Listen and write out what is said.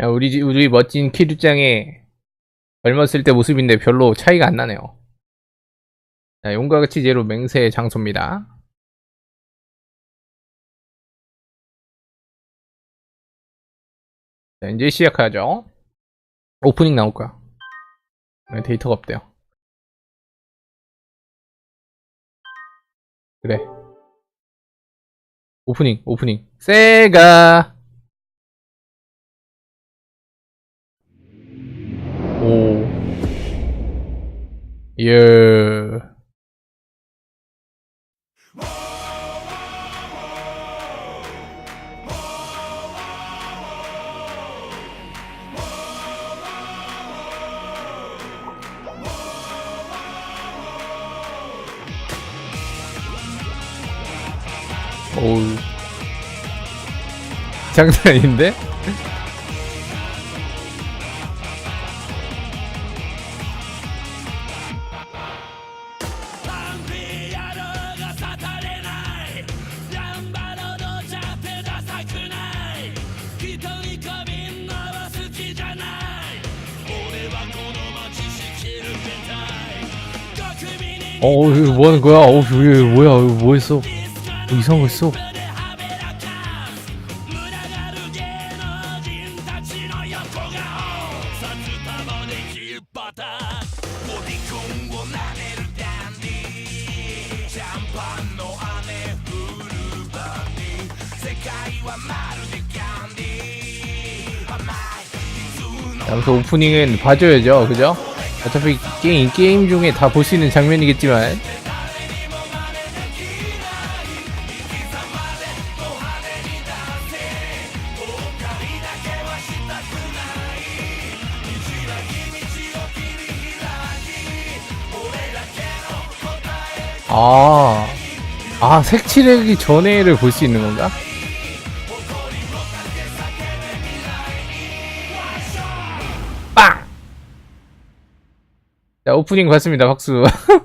야, 우리, 집- 우리 멋진 키루짱의 젊었을 때 모습인데 별로 차이가 안 나네요. 자, 용과 같이 제로 맹세의 장소입니다. 자, 이제 시작하죠. 오프닝 나올 거야. 네, 데이터가 없대요. 그래. 오프닝, 오프닝. 세가. 예. 오우. 장난 아닌데? 어, 이거 뭐 하는 거야? 어, 이거 뭐야? 이거 뭐 했어? 뭐 이상한 거 했어? 여기서 오프닝은 봐줘야죠, 그죠? 어차피 게임, 게임 중에 다 볼 수 있는 장면이겠지만. 아, 아, 색칠하기 전에를 볼 수 있는 건가? 자, 오프닝 봤습니다. 박수.